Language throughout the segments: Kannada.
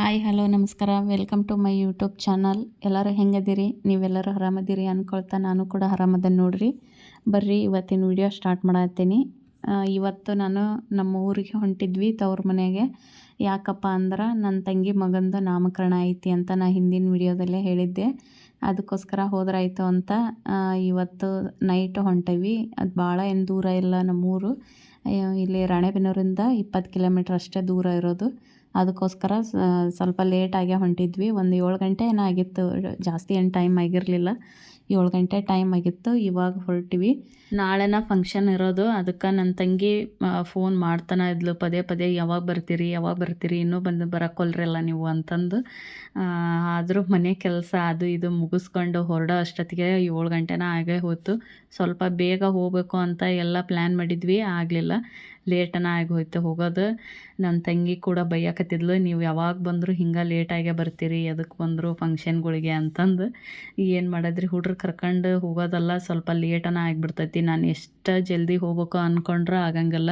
ಹಾಯ್, ಹಲೋ, ನಮಸ್ಕಾರ. Welcome to my YouTube channel. ಎಲ್ಲರೂ ಹೆಂಗದಿರಿ? ನೀವೆಲ್ಲರೂ ಆರಾಮದಿರಿ ಅಂದ್ಕೊಳ್ತಾ ನಾನು ಕೂಡ ಆರಾಮದ ನೋಡ್ರಿ. ಬರ್ರಿ, ಇವತ್ತಿನ ವಿಡಿಯೋ ಸ್ಟಾರ್ಟ್ ಮಾಡತ್ತೀನಿ. ಇವತ್ತು ನಾನು ನಮ್ಮ ಊರಿಗೆ ಹೊಂಟಿದ್ವಿ ತವ್ರ ಮನೆಗೆ. ಯಾಕಪ್ಪ ಅಂದ್ರೆ ನನ್ನ ತಂಗಿ ಮಗಂದು ನಾಮಕರಣ ಐತಿ ಅಂತ ನಾ ಹಿಂದಿನ ವಿಡಿಯೋದಲ್ಲೇ ಹೇಳಿದ್ದೆ. ಅದಕ್ಕೋಸ್ಕರ ಹೋದ್ರಾಯ್ತು ಅಂತ ಇವತ್ತು ನೈಟ್ ಹೊಂಟವಿ. ಅದು ಭಾಳ ಏನು ದೂರ ಇಲ್ಲ ನಮ್ಮೂರು. ಇಲ್ಲಿ ರಾಣೆಬೆನ್ನೂರಿಂದ ಇಪ್ಪತ್ತು ಕಿಲೋಮೀಟ್ರ್ ಅಷ್ಟೇ ದೂರ ಇರೋದು. ಅದಕ್ಕೋಸ್ಕರ ಸ್ವಲ್ಪ ಲೇಟಾಗೆ ಹೊಂಟಿದ್ವಿ. ಒಂದು ಏಳು ಗಂಟೆ ಏನೋ ಆಗಿತ್ತು. ಜಾಸ್ತಿ ಏನು ಟೈಮ್ ಆಗಿರಲಿಲ್ಲ. ಏಳು ಗಂಟೆ ಟೈಮ್ ಆಗಿತ್ತು. ಇವಾಗ ಹೊರಟಿವಿ. ನಾಳೆನ ಫಂಕ್ಷನ್ ಇರೋದು. ಅದಕ್ಕೆ ನನ್ನ ತಂಗಿ ಫೋನ್ ಮಾಡ್ತಾನೆ ಇದ್ಲು. ಪದೇ ಪದೇ, ಯಾವಾಗ ಬರ್ತೀರಿ? ಯಾವಾಗ ಬರ್ತೀರಿ? ಇನ್ನೂ ಬಂದು ಬರೋಕ್ಕೊಲ್ರಲ್ಲ ನೀವು? ಅಂತಂದು. ಆದರೂ ಮನೆ ಕೆಲಸ ಅದು ಇದು ಮುಗಿಸ್ಕೊಂಡು ಹೊರಡೋ ಅಷ್ಟೊತ್ತಿಗೆ ಏಳು ಗಂಟೆನ ಆಗೇ ಹೋಯ್ತು. ಸ್ವಲ್ಪ ಬೇಗ ಹೋಗಬೇಕು ಅಂತ ಎಲ್ಲ ಪ್ಲ್ಯಾನ್ ಮಾಡಿದ್ವಿ. ಆಗಲಿಲ್ಲ. ಲೇಟನ ಆಗಿ ಹೋಯ್ತು. ಹೋಗೋದು ನನ್ನ ತಂಗಿ ಕೂಡ ಬೈಯಕತ್ತಿದ್ಲು, ನೀವು ಯಾವಾಗ ಬಂದರೂ ಹಿಂಗೆ ಲೇಟಾಗೆ ಬರ್ತೀರಿ ಅದಕ್ಕೆ ಬಂದರು ಫಂಕ್ಷನ್ಗಳಿಗೆ ಅಂತಂದು. ಏನು ಮಾಡಿದ್ರಿ? ಹುಡ್ರು ಕರ್ಕೊಂಡು ಹೋಗೋದಲ್ಲ, ಸ್ವಲ್ಪ ಲೇಟನ ಆಗಿಬಿಡ್ತೈತಿ. ನಾನು ಎಷ್ಟು ಜಲ್ದಿ ಹೋಗ್ಬೇಕು ಅಂದ್ಕೊಂಡ್ರೆ ಆಗಂಗಿಲ್ಲ.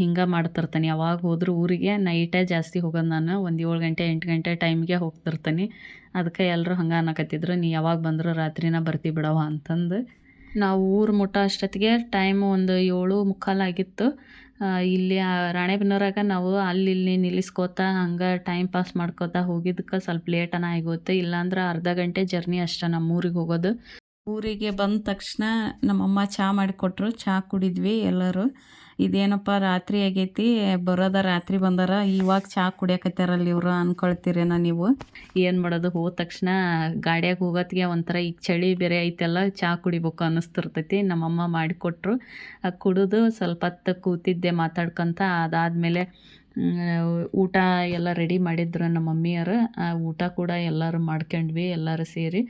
ಹಿಂಗೆ ಮಾಡ್ತಿರ್ತಾನೆ. ಯಾವಾಗ ಹೋದರೂ ಊರಿಗೆ ನೈಟೇ ಜಾಸ್ತಿ ಹೋಗೋದು ನಾನು. ಒಂದು ಏಳು ಗಂಟೆ, ಎಂಟು ಗಂಟೆ ಟೈಮ್ಗೆ ಹೋಗ್ತಿರ್ತೀನಿ. ಅದಕ್ಕೆ ಎಲ್ಲರೂ ಹಂಗೆ ಅನ್ನಕತ್ತಿದ್ರು. ನೀ ಯಾವಾಗ ಬಂದರೂ ರಾತ್ರಿನ ಬರ್ತಿ ಬಿಡವ ಅಂತಂದು. ನಾವು ಊರು ಮುಟ್ಟೋ ಅಷ್ಟೊತ್ತಿಗೆ ಟೈಮ್ ಒಂದು ಏಳು ಮುಕ್ಕಾಲಾಗಿತ್ತು ಇಲ್ಲಿ ರಾಣೆಬೆನ್ನೂರಾಗ ನಾವು ಅಲ್ಲಿ ಇಲ್ಲಿ ನಿಲ್ಲಿಸ್ಕೋತಾ ಹಂಗೆ ಟೈಮ್ ಪಾಸ್ ಮಾಡ್ಕೋತಾ ಹೋಗಿದ್ದಕ್ಕೆ ಸ್ವಲ್ಪ ಲೇಟನ ಆಗೋಯ್ತು. ಇಲ್ಲಾಂದ್ರೆ ಅರ್ಧ ಗಂಟೆ ಜರ್ನಿ ಅಷ್ಟೇ ನಮ್ಮ ಊರಿಗೆ ಹೋಗೋದು. ಊರಿಗೆ ಬಂದ ತಕ್ಷಣ ನಮ್ಮಮ್ಮ ಚಹಾ ಮಾಡಿಕೊಟ್ರು. ಚಹಾ ಕುಡಿದ್ವಿ ಎಲ್ಲರೂ. ಇದೇನಪ್ಪ ರಾತ್ರಿ ಆಗೈತಿ? ಬರೋದ ರಾತ್ರಿ ಬಂದಾರ. ಇವಾಗ ಚಹಾ ಕುಡಿಯಕತ್ತಾರಲ್ಲಿ ಇವರು ಅನ್ಕೊಳ್ತೀರೇನೋ ನೀವು? ಏನು ಮಾಡೋದು? ಹೋದ ತಕ್ಷಣ ಗಾಡಿಯಾಗ ಹೋಗೋತ್ತಿಗೆ ಒಂಥರ ಈಗ ಚಳಿ ಬೇರೆ ಐತೆಲ್ಲ ಚಹಾ ಕುಡಿಬೇಕು ಅನ್ನಿಸ್ತಿರ್ತೈತಿ. ನಮ್ಮಮ್ಮ ಮಾಡಿಕೊಟ್ರು. ಕುಡಿದು ಸ್ವಲ್ಪ ಹೊತ್ತು ಕೂತಿದ್ದೆ ಮಾತಾಡ್ಕೊತ. ಅದಾದಮೇಲೆ ಊಟ ಎಲ್ಲ ರೆಡಿ ಮಾಡಿದ್ರು ನಮ್ಮ ಮಮ್ಮಿಯರು ಆ ಊಟ ಕೂಡ ಎಲ್ಲರೂ ಮಾಡ್ಕೊಂಡ್ವಿ, ಎಲ್ಲರೂ ಸೇರಿ.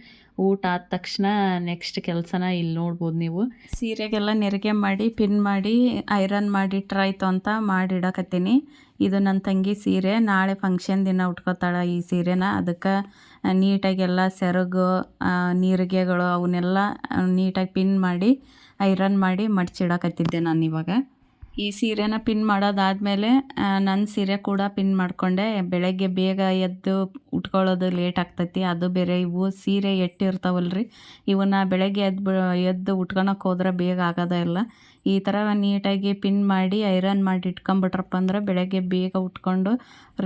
ಊಟ ಆದ ತಕ್ಷಣ ನೆಕ್ಸ್ಟ್ ಕೆಲಸನ ಇಲ್ಲಿ ನೋಡ್ಬೋದು ನೀವು. ಸೀರೆಗೆಲ್ಲ ನೆರಿಗೆ ಮಾಡಿ ಪಿನ್ ಮಾಡಿ ಐರನ್ ಮಾಡಿ ಇಟ್ರಾಯ್ತು ಅಂತ ಮಾಡಿಡಕತ್ತೀನಿ. ಇದು ನನ್ನ ತಂಗಿ ಸೀರೆ. ನಾಳೆ ಫಂಕ್ಷನ್ ದಿನ ಉಟ್ಕೋತಾಳೆ ಈ ಸೀರೆನ. ಅದಕ್ಕೆ ನೀಟಾಗೆಲ್ಲ ಸೆರಗು ನೀರಿಗೆಗಳು ಅವನ್ನೆಲ್ಲ ನೀಟಾಗಿ ಪಿನ್ ಮಾಡಿ ಐರನ್ ಮಾಡಿ ಮಡಚಿಡಕತ್ತಿದ್ದೆ ನಾನು ಇವಾಗ. ಈ ಸೀರೆನ ಪಿನ್ ಮಾಡೋದಾದಮೇಲೆ ನನ್ನ ಸೀರೆ ಕೂಡ ಪಿನ್ ಮಾಡಿಕೊಂಡೆ. ಬೆಳಗ್ಗೆ ಬೇಗ ಎದ್ದು ಉಟ್ಕೊಳ್ಳೋದು ಲೇಟ್ ಆಗ್ತೈತಿ. ಅದು ಬೇರೆ ಇವು ಸೀರೆ ಎಟ್ಟಿರ್ತಾವಲ್ರಿ. ಇವನ್ನ ಬೆಳಗ್ಗೆ ಎದ್ದು ಎದ್ದು ಉಟ್ಕೊಳಕ್ಕೆ ಹೋದ್ರೆ ಬೇಗ ಆಗೋದೇ ಇಲ್ಲ. ಈ ಥರ ನೀಟಾಗಿ ಪಿನ್ ಮಾಡಿ, ಐರನ್ ಮಾಡಿ ಇಟ್ಕೊಂಬಿಟ್ರಪ್ಪ ಅಂದ್ರೆ ಬೆಳಗ್ಗೆ ಬೇಗ ಉಟ್ಕೊಂಡು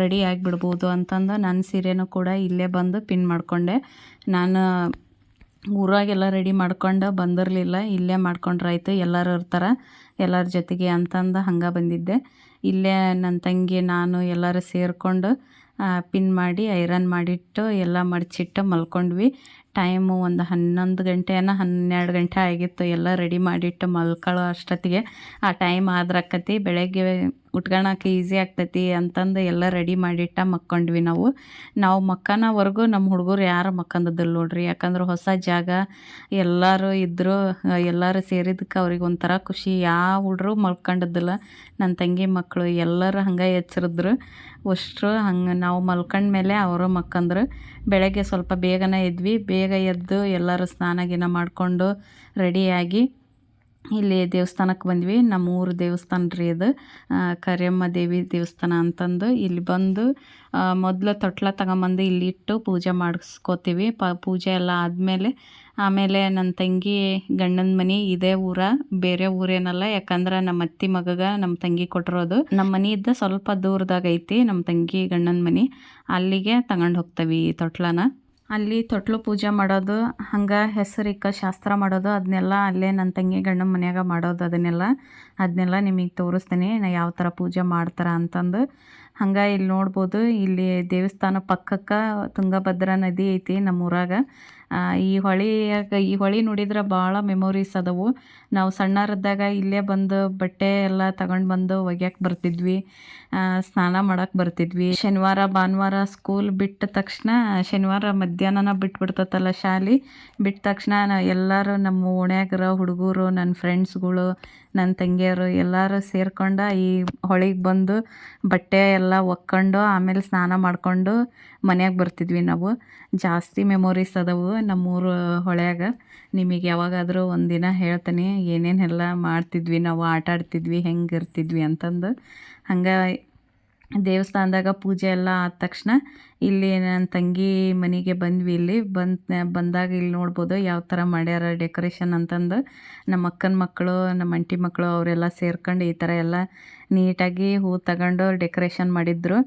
ರೆಡಿ ಆಗಿಬಿಡ್ಬೋದು ಅಂತಂದು ನನ್ನ ಸೀರೆನೂ ಕೂಡ ಇಲ್ಲೇ ಬಂದು ಪಿನ್ ಮಾಡಿಕೊಂಡೆ. ನಾನು ಊರಾಗೆಲ್ಲ ರೆಡಿ ಮಾಡ್ಕೊಂಡು ಬಂದಿರಲಿಲ್ಲ. ಇಲ್ಲೇ ಮಾಡ್ಕೊಂಡ್ರಾಯ್ತು ಎಲ್ಲರೂ ಇರ್ತಾರೆ. ಎಲ್ಲರ ಜೊತೆಗೆ ಅಂತಂದು ಹಂಗೆ ಬಂದಿದ್ದೆ. ಇಲ್ಲೇ ನನ್ನ ತಂಗಿ, ನಾನು ಎಲ್ಲರೂ ಸೇರಿಕೊಂಡು ಪಿನ್ ಮಾಡಿ, ಐರನ್ ಮಾಡಿಟ್ಟು, ಎಲ್ಲ ಮಡಚಿಟ್ಟು ಮಲ್ಕೊಂಡ್ವಿ. ಟೈಮು ಒಂದು ಹನ್ನೊಂದು ಗಂಟೆನ ಹನ್ನೆರಡು ಗಂಟೆ ಆಗಿತ್ತು. ಎಲ್ಲ ರೆಡಿ ಮಾಡಿಟ್ಟು ಮಲ್ಕೊಳ್ಳೋ ಅಷ್ಟೊತ್ತಿಗೆ. ಆ ಟೈಮ್ ಆದ್ರಕ್ಕತಿ ಬೆಳಗ್ಗೆ ಉಟ್ಕೊಳಕ್ಕೆ ಈಸಿ ಆಗ್ತೈತಿ ಅಂತಂದು ಎಲ್ಲ ರೆಡಿ ಮಾಡಿಟ್ಟ ಮಕ್ಕೊಂಡ್ವಿ ನಾವು. ನಾವು ಮಕ್ಕನವರೆಗೂ ನಮ್ಮ ಹುಡುಗರು ಯಾರು ಮಕ್ಕಂದದಿಲ್ಲ ನೋಡ್ರಿ. ಯಾಕಂದ್ರೆ ಹೊಸ ಜಾಗ ಎಲ್ಲರೂ ಇದ್ದರು ಎಲ್ಲರೂ ಸೇರಿದ್ದಕ್ಕೆ ಅವ್ರಿಗೆ ಒಂಥರ ಖುಷಿ. ಯಾವ ಹುಡ್ರು ಮಲ್ಕೊಂಡಿದ್ದಿಲ್ಲ. ನನ್ನ ತಂಗಿ ಮಕ್ಕಳು ಎಲ್ಲರೂ ಹಂಗೆ ಎಚ್ಚರಿದ್ರು ಅಷ್ಟರು ಹಂಗೆ ನಾವು ಮಲ್ಕೊಂಡ್ಮೇಲೆ ಅವರು ಮಕ್ಕಂದ್ರು. ಬೆಳಗ್ಗೆ ಸ್ವಲ್ಪ ಬೇಗನೆ ಇದ್ವಿ ಬೇಗ ಎದ್ದು ಎಲ್ಲರೂ ಸ್ನಾನ ಗಿನ ಮಾಡಿಕೊಂಡು ರೆಡಿಯಾಗಿ ಇಲ್ಲಿ ದೇವಸ್ಥಾನಕ್ಕೆ ಬಂದ್ವಿ. ನಮ್ಮ ಊರು ದೇವಸ್ಥಾನ ರೀ ಅದು. ಕರಿಯಮ್ಮ ದೇವಿ ದೇವಸ್ಥಾನ ಅಂತಂದು ಇಲ್ಲಿ ಬಂದು ಮೊದಲು ತೊಟ್ಲ ತಗೊಂಬಂದು ಇಲ್ಲಿ ಇಟ್ಟು ಪೂಜೆ ಮಾಡಿಸ್ಕೋತೀವಿ. ಪ, ಪೂಜೆ ಎಲ್ಲ ಆದಮೇಲೆ, ಆಮೇಲೆ ನನ್ನ ತಂಗಿ ಗಂಡನ ಮನೆ ಇದೇ ಊರ, ಬೇರೆ ಊರೇನಲ್ಲ ಯಾಕಂದ್ರೆ ನಮ್ಮ ಅತ್ತಿ ಮಗಗ ನಮ್ಮ ತಂಗಿ ಕೊಟ್ಟಿರೋದು. ನಮ್ಮ ಮನೆ ಸ್ವಲ್ಪ ದೂರದಾಗ ಐತಿ ನಮ್ಮ ತಂಗಿ ಗಂಡನ ಮನೆ. ಅಲ್ಲಿಗೆ ತಗೊಂಡು ಹೋಗ್ತೀವಿ ಈ ತೊಟ್ಲನ. ಅಲ್ಲಿ ತೊಟ್ಲು ಪೂಜೆ ಮಾಡೋದು, ಹಂಗೆ ಹೆಸರಿಕ್ಕ ಶಾಸ್ತ್ರ ಮಾಡೋದು ಅದನ್ನೆಲ್ಲ ಅಲ್ಲೇ ನನ್ನ ತಂಗಿ ಗಂಡನ ಮನ್ಯಾಗ ಮಾಡೋದು ಅದನ್ನೆಲ್ಲ. ಅದನ್ನೆಲ್ಲ ನಿಮಗೆ ತೋರಿಸ್ತೀನಿ, ನಾ ಯಾವ ಥರ ಪೂಜೆ ಮಾಡ್ತಾರೆ ಅಂತಂದು. ಹಂಗೆ ಇಲ್ಲಿ ನೋಡ್ಬೋದು, ಇಲ್ಲಿ ದೇವಸ್ಥಾನ ಪಕ್ಕಕ್ಕೆ ತುಂಗಭದ್ರಾ ನದಿ ಐತಿ ನಮ್ಮ ಊರಾಗ ಈ ಹೊಳೆಯಾಗ ಈ ಹೊಳಿ ನೋಡಿದ್ರೆ ಭಾಳ ಮೆಮೊರೀಸ್ ಅದಾವು. ನಾವು ಸಣ್ಣರಿದ್ದಾಗ ಇಲ್ಲೇ ಬಂದು ಬಟ್ಟೆ ಎಲ್ಲ ತಗೊಂಡು ಬಂದು ಒಗ್ಯಕ್ಕೆ ಬರ್ತಿದ್ವಿ. ಸ್ನಾನ ಮಾಡಕ್ಕೆ ಬರ್ತಿದ್ವಿ. ಶನಿವಾರ, ಭಾನುವಾರ ಸ್ಕೂಲ್ ಬಿಟ್ಟ ತಕ್ಷಣ, ಶನಿವಾರ ಮಧ್ಯಾಹ್ನನ ಬಿಟ್ಬಿಡ್ತತ್ತಲ್ಲ ಶಾಲೆ. ಬಿಟ್ಟ ತಕ್ಷಣ ಎಲ್ಲರೂ ನಮ್ಮ ಓಣ್ಯಾಗಿರೋ, ಹುಡುಗರು ನನ್ನ ಫ್ರೆಂಡ್ಸ್ಗಳು ನನ್ನ ತಂಗಿಯರು ಎಲ್ಲರೂ ಸೇರ್ಕೊಂಡು ಈ ಹೊಳಿಗೆ ಬಂದು ಬಟ್ಟೆ ಎಲ್ಲ ಒಕ್ಕೊಂಡು ಆಮೇಲೆ ಸ್ನಾನ ಮಾಡಿಕೊಂಡು ಮನೆಯಾಗ ಬರ್ತಿದ್ವಿ ನಾವು. ಜಾಸ್ತಿ ಮೆಮೊರೀಸ್ ಅದಾವು ನಮ್ಮೂರು ಹೊಳೆಯಾಗ. ನಿಮಗೆ ಯಾವಾಗಾದರೂ ಒಂದಿನ ಹೇಳ್ತೀನಿ ಏನೇನೆಲ್ಲ ಮಾಡ್ತಿದ್ವಿ, ನಾವು ಆಟ ಆಡ್ತಿದ್ವಿ ಹೆಂಗೆ ಇರ್ತಿದ್ವಿ ಅಂತಂದು. ಹಂಗೆ ದೇವಸ್ಥಾನದಾಗ ಪೂಜೆ ಎಲ್ಲ ಆದ ತಕ್ಷಣ ಇಲ್ಲಿ ನನ್ನ ತಂಗಿ ಮನೆಗೆ ಬಂದ್ವಿ ಇಲ್ಲಿ. ಬಂದು ಬಂದಾಗ ಇಲ್ಲಿ ನೋಡ್ಬೋದು ಯಾವ ಥರ ಮಾಡ್ಯಾರ ಡೆಕೋರೇಷನ್ ಅಂತಂದು. ನಮ್ಮ ಅಕ್ಕನ ಮಕ್ಕಳು ನಮ್ಮ ಅಂಟಿ ಮಕ್ಕಳು ಅವರೆಲ್ಲ ಸೇರ್ಕೊಂಡು ಈ ಥರ ಎಲ್ಲ ನೀಟಾಗಿ ಹೂ ತಗೊಂಡು ಡೆಕೋರೇಷನ್ ಮಾಡಿದ್ರು.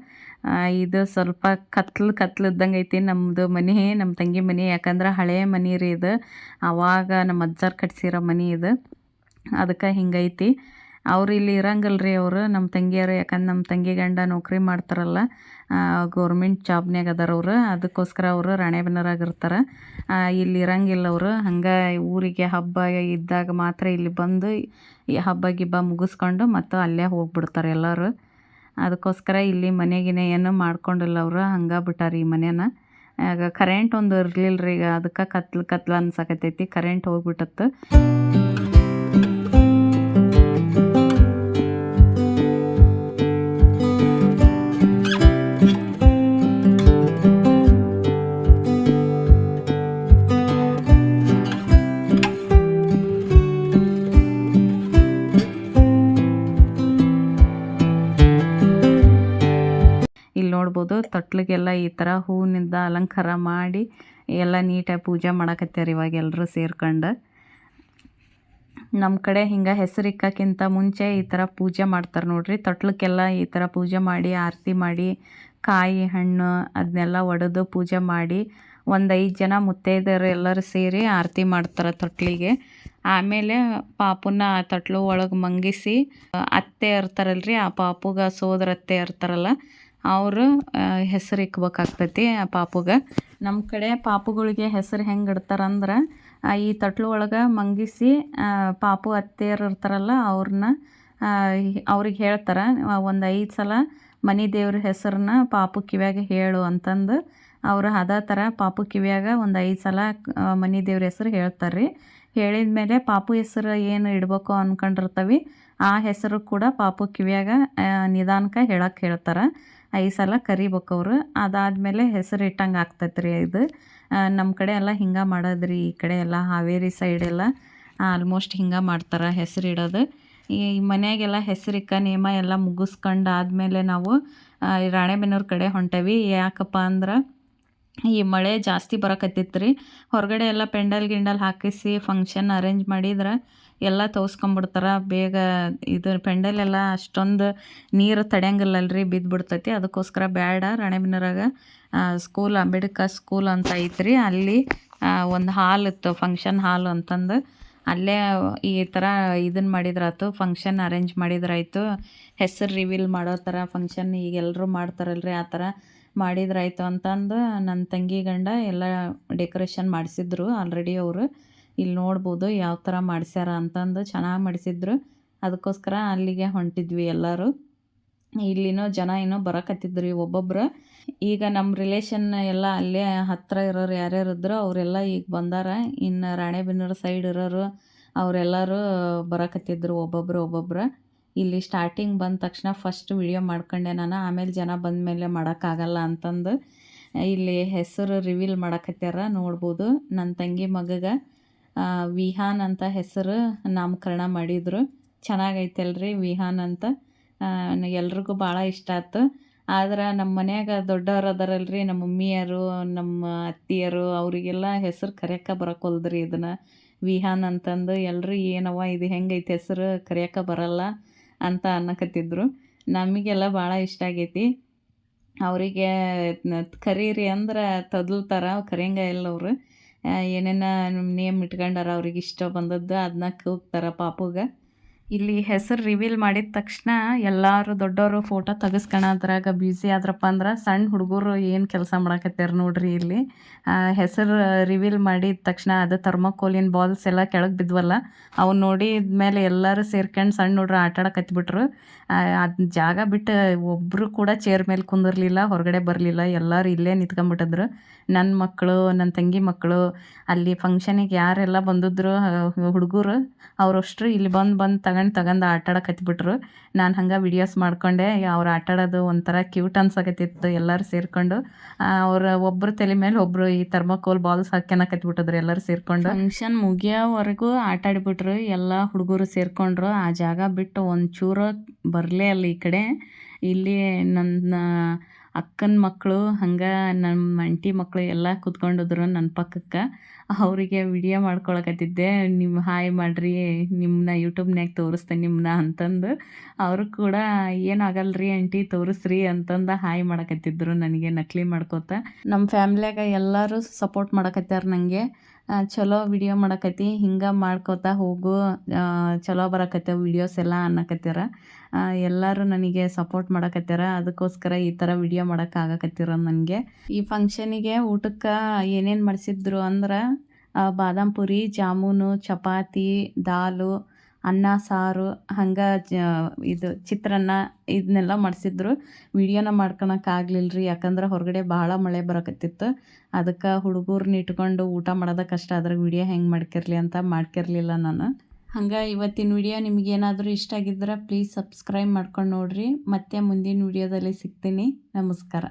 ಇದು ಸ್ವಲ್ಪ ಕತ್ಲು ಕತ್ಲು ಇದ್ದಂಗೆ ಐತಿ ನಮ್ಮದು ಮನೆ ನಮ್ಮ ತಂಗಿ ಮನೆ. ಯಾಕಂದ್ರೆ ಹಳೆಯ ಮನೆ ರೀ ಇದು. ಆವಾಗ ನಮ್ಮ ಅಜ್ಜಾರು ಕಟ್ಸಿರೋ ಮನೆ ಇದು. ಅದಕ್ಕೆ ಹಿಂಗೈತಿ ಅವ್ರು ಇಲ್ಲಿ ಇರಂಗಿಲ್ಲ ರೀ ಅವರು. ನಮ್ಮ ತಂಗಿಯರು ಯಾಕಂದ್ರೆ ನಮ್ಮ ತಂಗಿ ಗಂಡ ನೌಕರಿ ಮಾಡ್ತಾರಲ್ಲ ಗೌರ್ಮೆಂಟ್ ಜಾಬ್ನ್ಯಾಗ ಅದಾರ ಅವರು. ಅದಕ್ಕೋಸ್ಕರ ಅವರು ರಾಣೆಬೆನ್ನೂರಾಗ ಇರ್ತಾರೆ ಇಲ್ಲಿ ಇರಂಗಿಲ್ಲ ಅವರು. ಹಂಗೆ ಊರಿಗೆ ಹಬ್ಬ ಇದ್ದಾಗ ಮಾತ್ರ ಇಲ್ಲಿ ಬಂದು ಈ ಹಬ್ಬ ಗಿಬ್ಬ ಮುಗಿಸ್ಕೊಂಡು ಮತ್ತು ಅಲ್ಲೇ ಹೋಗ್ಬಿಡ್ತಾರೆ ಎಲ್ಲರೂ. ಅದಕ್ಕೋಸ್ಕರ ಇಲ್ಲಿ ಮನೆಗಿನ ಏನು ಮಾಡ್ಕೊಂಡಿಲ್ಲ ಅವರು. ಹಂಗೆ ಬಿಟ್ಟಾರ ಈ ಮನೇನ. ಆಗ ಕರೆಂಟ್ ಒಂದು ಇರಲಿಲ್ಲ ರೀ ಈಗ ಅದಕ್ಕೆ ಕತ್ಲು ಕತ್ಲು ಅನ್ಸಕತ್ತೈತಿ. ಕರೆಂಟ್ ಹೋಗ್ಬಿಟ್ಟತ್ತು. ನೋಡ್ಬೋದು. ತೊಟ್ಲಿಗೆಲ್ಲ ಈ ಥರ ಹೂವಿನಿಂದ ಅಲಂಕಾರ ಮಾಡಿ ಎಲ್ಲ ನೀಟಾಗಿ ಪೂಜೆ ಮಾಡಕತ್ತಾರೆ ಇವಾಗ ಎಲ್ಲರೂ ಸೇರ್ಕೊಂಡು. ನಮ್ಮ ಕಡೆ ಹಿಂಗೆ ಹೆಸರು ಇಕ್ಕಕ್ಕಿಂತ ಮುಂಚೆ ಈ ಥರ ಪೂಜೆ ಮಾಡ್ತಾರೆ ನೋಡ್ರಿ. ತೊಟ್ಲಕ್ಕೆಲ್ಲ ಈ ಥರ ಪೂಜೆ ಮಾಡಿ, ಆರತಿ ಮಾಡಿ, ಕಾಯಿ, ಹಣ್ಣು ಅದನ್ನೆಲ್ಲ ಒಡೆದು ಪೂಜೆ ಮಾಡಿ ಒಂದು ಐದು ಜನ ಮುತ್ತೈದೆಯರು ಎಲ್ಲರೂ ಸೇರಿ ಆರತಿ ಮಾಡ್ತಾರೆ ತೊಟ್ಲಿಗೆ. ಆಮೇಲೆ ಪಾಪುನ ಆ ತೊಟ್ಲು ಒಳಗೆ ಮಂಗಿಸಿ ಅತ್ತೆ ಇರ್ತಾರಲ್ರಿ ಆ ಪಾಪುಗ ಸೋದರತ್ತೆ ಇರ್ತಾರಲ್ಲ ಅವರು ಹೆಸರು ಇಕ್ಬೇಕಾಗ್ತೈತಿ ಆ ಪಾಪುಗೆ. ನಮ್ಮ ಕಡೆ ಪಾಪುಗಳಿಗೆ ಹೆಸರು ಹೆಂಗೆ ಇಡ್ತಾರಂದ್ರೆ ಈ ತಟ್ಲು ಒಳಗೆ ಮಂಗಿಸಿ ಪಾಪು ಅತ್ತೆಯರು ಇರ್ತಾರಲ್ಲ ಅವ್ರನ್ನ ಅವ್ರಿಗೆ ಹೇಳ್ತಾರೆ ಒಂದು ಐದು ಸಲ ಮನೆ ದೇವ್ರ ಹೆಸರನ್ನ ಪಾಪು ಕಿವ್ಯಾಗ ಹೇಳು ಅಂತಂದು ಅವರು ಅದೇ ಥರ ಪಾಪು ಕಿವ್ಯಾಗ ಒಂದು ಐದು ಸಲ ಮನೆ ದೇವ್ರ ಹೆಸರು ಹೇಳ್ತಾರೆ ರೀ ಹೇಳಿದ ಮೇಲೆ ಪಾಪು ಹೆಸರು ಏನು ಇಡ್ಬೇಕು ಅನ್ಕೊಂಡಿರ್ತೀವಿ. ಆ ಹೆಸರು ಕೂಡ ಪಾಪು ಕಿವಿಯಾಗ ನಿಧಾನಕ್ಕೆ ಹೇಳಕ್ಕೆ ಹೇಳ್ತಾರೆ. ಐದು ಸಲ ಕರಿಬೇಕವ್ರು. ಅದಾದಮೇಲೆ ಹೆಸರು ಇಟ್ಟಂಗೆ ಆಗ್ತೈತೆ ರೀ ಇದು ನಮ್ಮ ಕಡೆ ಎಲ್ಲ ಹಿಂಗೆ ಮಾಡೋದ್ರಿ. ಈ ಕಡೆ ಎಲ್ಲ ಹಾವೇರಿ ಸೈಡ್ ಎಲ್ಲ ಆಲ್ಮೋಸ್ಟ್ ಹಿಂಗೆ ಮಾಡ್ತಾರೆ ಹೆಸರು ಇಡೋದು. ಈ ಮನೆಯಾಗೆಲ್ಲ ಹೆಸರಿಕ್ಕ ನಿಯಮ ಎಲ್ಲ ಮುಗಿಸ್ಕೊಂಡು ಆದಮೇಲೆ ನಾವು ರಾಣೆಬೆನ್ನೂರು ಕಡೆ ಹೊಂಟೇವಿ. ಯಾಕಪ್ಪ ಅಂದ್ರೆ ಈ ಮಳೆ ಜಾಸ್ತಿ ಬರಕತ್ತಿತ್ತು ರೀ ಹೊರಗಡೆ ಎಲ್ಲ ಪೆಂಡಲ್ ಗಿಂಡಲ್ ಹಾಕಿಸಿ ಫಂಕ್ಷನ್ ಅರೇಂಜ್ ಮಾಡಿದ್ರೆ ಎಲ್ಲ ತೋಸ್ಕೊಂಬಿಡ್ತಾರೆ ಬೇಗ ಇದು ಪೆಂಡಲ್ ಎಲ್ಲ ಅಷ್ಟೊಂದು ನೀರು ತಡೆಯಂಗಿಲ್ಲಲ್ರಿ ಬಿದ್ದು ಬಿಡ್ತೈತಿ ಅದಕ್ಕೋಸ್ಕರ ಬೇಡ ರಾಣೆಬೆನ್ನೂರಾಗ ಸ್ಕೂಲ್ ಅಂಬೇಡ್ಕರ್ ಸ್ಕೂಲ್ ಅಂತ ಐತ್ರಿ. ಅಲ್ಲಿ ಒಂದು ಹಾಲ್ ಇತ್ತು ಫಂಕ್ಷನ್ ಹಾಲ್ ಅಂತಂದು. ಅಲ್ಲೇ ಈ ಥರ ಇದನ್ನು ಮಾಡಿದ್ರಾಯ್ತು ಫಂಕ್ಷನ್ ಅರೇಂಜ್ ಮಾಡಿದ್ರಾಯ್ತು. ಹೆಸರು ರಿವೀಲ್ ಮಾಡೋ ಥರ ಫಂಕ್ಷನ್ ಈಗ ಎಲ್ಲರೂ ಮಾಡ್ತಾರಲ್ರಿ. ಆ ಥರ ಮಾಡಿದ್ರಾಯ್ತು ಅಂತಂದು ನನ್ನ ತಂಗಿ ಗಂಡ ಎಲ್ಲ ಡೆಕೋರೇಷನ್ ಮಾಡಿಸಿದ್ರು ಆಲ್ರೆಡಿ ಅವರು. ಇಲ್ಲಿ ನೋಡ್ಬೋದು ಯಾವ ಥರ ಮಾಡಿಸ್ಯಾರ ಅಂತಂದು ಚೆನ್ನಾಗಿ ಮಾಡಿಸಿದ್ರು. ಅದಕ್ಕೋಸ್ಕರ ಅಲ್ಲಿಗೆ ಹೊಂಟಿದ್ವಿ ಎಲ್ಲರೂ. ಇಲ್ಲಿನೋ ಜನ ಏನೋ ಬರಕತ್ತಿದ್ರು ಒಬ್ಬೊಬ್ರು. ಈಗ ನಮ್ಮ ರಿಲೇಷನ್ ಎಲ್ಲ ಅಲ್ಲೇ ಹತ್ತಿರ ಇರೋರು ಯಾರ್ಯಾರು ಇದ್ರು ಅವರೆಲ್ಲ ಈಗ ಬಂದಾರ. ಇನ್ನು ರಾಣೆಬೆನ್ನೂರು ಸೈಡ್ ಇರೋರು ಅವರೆಲ್ಲರೂ ಬರಕತ್ತಿದ್ರು ಒಬ್ಬೊಬ್ರು ಒಬ್ಬೊಬ್ರು. ಇಲ್ಲಿ ಸ್ಟಾರ್ಟಿಂಗ್ ಬಂದ ತಕ್ಷಣ ಫಸ್ಟ್ ವಿಡಿಯೋ ಮಾಡ್ಕೊಂಡೆ ನಾನು. ಆಮೇಲೆ ಜನ ಬಂದ ಮೇಲೆ ಮಾಡೋಕ್ಕಾಗಲ್ಲ ಅಂತಂದು. ಇಲ್ಲಿ ಹೆಸರು ರಿವೀಲ್ ಮಾಡಕತ್ಯಾರ, ನೋಡ್ಬೋದು. ನನ್ನ ತಂಗಿ ಮಗಗೆ ವಿಹಾನ್ ಅಂತ ಹೆಸರು ನಾಮಕರಣ ಮಾಡಿದರು. ಚೆನ್ನಾಗೈತಲ್ರಿ ವಿಹಾನ್ ಅಂತ. ಎಲ್ರಿಗೂ ಭಾಳ ಇಷ್ಟ ಆಯ್ತು ಆದ್ರೆ ನಮ್ಮ ಮನ್ಯಾಗ ದೊಡ್ಡವ್ರು ಅದಾರಲ್ರಿ ನಮ್ಮ ಮಮ್ಮಿಯರು ನಮ್ಮ ಅತ್ತಿಯರು, ಅವರಿಗೆಲ್ಲ ಹೆಸರು ಕರೆಯಕ್ಕೆ ಬರಕೊಲ್ದ್ರಿ ಇದನ್ನು. ವಿಹಾನ್ ಅಂತಂದು ಎಲ್ಲರೂ ಏನವ ಇದು ಹೆಂಗೈತೆ ಹೆಸರು ಕರೆಯಕ್ಕೆ ಬರಲ್ಲ. ಅಂತ ಅನ್ನಕತ್ತಿದ್ರು. ನಮಗೆಲ್ಲ ಭಾಳ ಇಷ್ಟ ಆಗೈತಿ. ಅವರಿಗೆ ಕರೀರಿ ಅಂದ್ರೆ ತದಲ್ತಾರ ಕರೆಯಂಗ ಇಲ್ಲ ಅವರು. ಏನೇನ ನೇಮ್ ಇಟ್ಕೊಂಡಾರ ಅವ್ರಿಗೆ ಇಷ್ಟ ಬಂದದ್ದು ಅದನ್ನ ಕೂಗ್ತಾರ ಪಾಪುಗೆ. ಇಲ್ಲಿ ಹೆಸರು ರಿವೀಲ್ ಮಾಡಿದ ತಕ್ಷಣ ಎಲ್ಲರೂ ದೊಡ್ಡವರು ಫೋಟೋ ತೆಗೆಸ್ಕೊಳೋದ್ರಾಗ ಬ್ಯುಸಿ ಆದ್ರಪ್ಪ ಅಂದ್ರೆ ಸಣ್ಣ ಹುಡುಗರು ಏನು ಕೆಲಸ ಮಾಡಕತ್ತಾರ ನೋಡ್ರಿ ಇಲ್ಲಿ. ಹೆಸರು ರಿವೀಲ್ ಮಾಡಿದ ತಕ್ಷಣ ಅದು ಥರ್ಮಕೋಲಿನ ಬಾಲ್ಸ್ ಎಲ್ಲ ಕೆಳಗೆ ಬಿದ್ವಲ್ಲ ಅವನ್ನ ನೋಡಿದ ಮೇಲೆ ಎಲ್ಲರೂ ಸೇರ್ಕೊಂಡು ಸಣ್ಣ ಹುಡ್ರು ಆಟ ಆಡಕತ್ಬಿಟ್ರು. ಅದು ಜಾಗ ಬಿಟ್ಟು ಒಬ್ಬರು ಕೂಡ ಚೇರ್ ಮೇಲೆ ಕುಂದಿರಲಿಲ್ಲ, ಹೊರಗಡೆ ಬರಲಿಲ್ಲ, ಎಲ್ಲರೂ ಇಲ್ಲೇ ನಿಂತ್ಕೊಂಡ್ಬಿಟ್ಟಿದ್ರು ನನ್ನ ಮಕ್ಕಳು ನನ್ನ ತಂಗಿ ಮಕ್ಕಳು ಅಲ್ಲಿ ಫಂಕ್ಷನಿಗೆ ಯಾರೆಲ್ಲ ಬಂದಿದ್ರು ಹುಡುಗರು ಅವರಷ್ಟು ಇಲ್ಲಿ ಬಂದು ಬಂದು ತಗೊಂಡು ತಗೊಂಡು ಆಟ ಬಿಟ್ರು ನಾನು ಹಂಗೆ ವಿಡಿಯೋಸ್ ಮಾಡ್ಕೊಂಡೆ. ಅವ್ರು ಆಟಾಡೋದು ಒಂಥರ ಕ್ಯೂಟ್ ಅನ್ಸಕತ್ತಿತ್ತು ಎಲ್ಲರೂ ಸೇರಿಕೊಂಡು. ಅವ್ರ ಒಬ್ಬರು ತಲೆ ಮೇಲೆ ಒಬ್ಬರು ಈ ಥರ್ಮಕೋಲ್ ಬಾಲ್ಸ್ ಹಾಕ್ಯನಕತ್ಬಿಟ್ಟಿದ್ರು ಎಲ್ಲರೂ ಸೇರಿಕೊಂಡು. ಫಂಕ್ಷನ್ ಮುಗಿಯೋವರೆಗೂ ಆಟಾಡಿಬಿಟ್ರು. ಎಲ್ಲ ಹುಡುಗರು ಸೇರಿಕೊಂಡ್ರು. ಆ ಜಾಗ ಬಿಟ್ಟು ಒಂಚೂರು ಬರಲೇ ಅಲ್ಲಿ ಈ ಕಡೆ. ಇಲ್ಲಿ ನನ್ನ ಅಕ್ಕನ ಮಕ್ಕಳು ಹಂಗೆ ನಮ್ಮ ಅಂಟಿ ಮಕ್ಕಳು ಎಲ್ಲ ಕೂತ್ಕೊಂಡಿದ್ರು ನನ್ನ ಪಕ್ಕಕ್ಕೆ. ಅವರಿಗೆ ವಿಡಿಯೋ ಮಾಡ್ಕೊಳಕತ್ತಿದ್ದೆ. ನಿಮ್ಮ ಹಾಯ್ ಮಾಡಿರಿ ನಿಮ್ಮನ್ನ ಯೂಟ್ಯೂಬ್ನ್ಯಾಗ ತೋರಿಸ್ತೇನೆ ನಿಮ್ಮನ್ನ ಅಂತಂದು. ಅವರು ಕೂಡ ಏನಾಗಲ್ಲ ರೀ ಆಂಟಿ, ತೋರಿಸ್ರಿ ಅಂತಂದು ಹಾಯ್ ಮಾಡಕತ್ತಿದ್ರು ನನಗೆ ನಕಲಿ ಮಾಡ್ಕೋತ. ನಮ್ಮ ಫ್ಯಾಮ್ಲಿಯಾಗ ಎಲ್ಲರೂ ಸಪೋರ್ಟ್ ಮಾಡಕತ್ತಾರ ನನಗೆ ಚಲೋ ವಿಡಿಯೋ ಮಾಡಕತ್ತಿ, ಹಿಂಗೆ ಮಾಡ್ಕೋತಾ ಹೋಗು. ಚಲೋ ಬರಕತ್ತೆ ವಿಡಿಯೋಸ್ ಎಲ್ಲ ಅನ್ನಕತ್ಯಾರ ಎಲ್ಲರೂ ನನಗೆ ಸಪೋರ್ಟ್ ಮಾಡಕತ್ತಾರ. ಅದಕ್ಕೋಸ್ಕರ ಈ ಥರ ವಿಡಿಯೋ ಆಗಕತ್ತಿರ ನನಗೆ. ಈ ಫಂಕ್ಷನಿಗೆ ಊಟಕ್ಕೆ ಏನೇನು ಮಾಡಿಸಿದ್ರು ಅಂದ್ರೆ ಬಾದಾಮ್ ಪುರಿ, ಜಾಮೂನು, ಚಪಾತಿ, ದಾಲು, ಅನ್ನ, ಸಾರು, ಹಂಗೆ ಇದು ಚಿತ್ರಾನ್ನ ಇದನ್ನೆಲ್ಲ ಮಾಡಿಸಿದ್ರು. ವಿಡಿಯೋನ ಮಾಡ್ಕೊಳಕ್ಕಾಗ್ಲಿಲ್ಲ ರೀ ಯಾಕಂದ್ರೆ ಹೊರಗಡೆ ಭಾಳ ಮಳೆ ಬರಕತ್ತಿತ್ತು. ಅದಕ್ಕೆ ಹುಡುಗರ್ನ ಇಟ್ಕೊಂಡು ಊಟ ಮಾಡೋದ ಕಷ್ಟ ಆದ್ರೆ ವಿಡಿಯೋ ಹೆಂಗೆ ಮಾಡ್ಕಿರ್ಲಿ ಅಂತ ಮಾಡ್ಕಿರ್ಲಿಲ್ಲ ನಾನು. ಹಂಗೆ ಇವತ್ತಿನ ವಿಡಿಯೋ ನಿಮಗೇನಾದರೂ ಇಷ್ಟ ಆಗಿದ್ರೆ ಪ್ಲೀಸ್ ಸಬ್ಸ್ಕ್ರೈಬ್ ಮಾಡ್ಕೊಂಡು ನೋಡಿರಿ. ಮತ್ತೆ ಮುಂದಿನ ವಿಡಿಯೋದಲ್ಲಿ ಸಿಗ್ತೀನಿ. ನಮಸ್ಕಾರ.